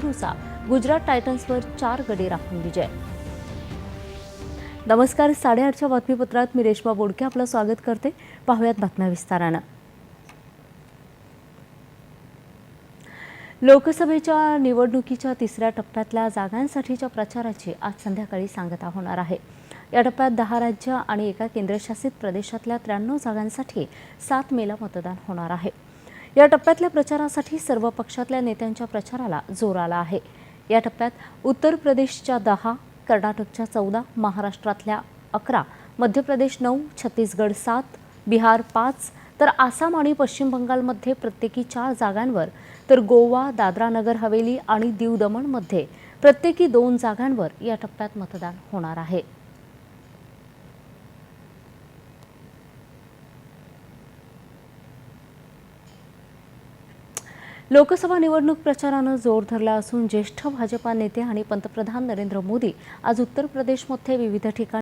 बंगळुरूचा गुजरात टायटन्सवर चार गडी राखून विजय. नमस्कार साडेआठच्या बातमीपत्रात मी रेश्मा बोडके आपलं स्वागत करते. पाहुयात बातम्या विस्तारानं. लोकसभेच्या निवडणुकीच्या तिसऱ्या टप्प्यातल्या जागांसाठीच्या प्रचाराची आज संध्याकाळी सांगता होणार आहे. या टप्प्यात दहा राज्य आणि एका केंद्रशासित प्रदेशातल्या त्र्याण्णव जागांसाठी सात मेला मतदान होणार आहे. या टप्प्यातल्या प्रचारासाठी सर्व पक्षातल्या नेत्यांच्या प्रचाराला जोर आला आहे. या टप्प्यात उत्तर प्रदेशच्या दहा कर्नाटकच्या चौदा महाराष्ट्रातल्या अकरा मध्य प्रदेश नऊ छत्तीसगड सात बिहार पाच तर आसाम आणि पश्चिम बंगालमध्ये प्रत्येकी चार जागांवर तर गोवा दादरा नगर हवेली आणि दीव दमणमध्ये प्रत्येकी दोन जागांवर या टप्प्यात मतदान होणार आहे. लोकसभा निवडणूक प्रचारानं जोर धरला असून ज्येष्ठ भाजपा नेते आणि पंतप्रधान नरेंद्र मोदी आज उत्तर प्रदेशमध्ये विविध ठिकाणी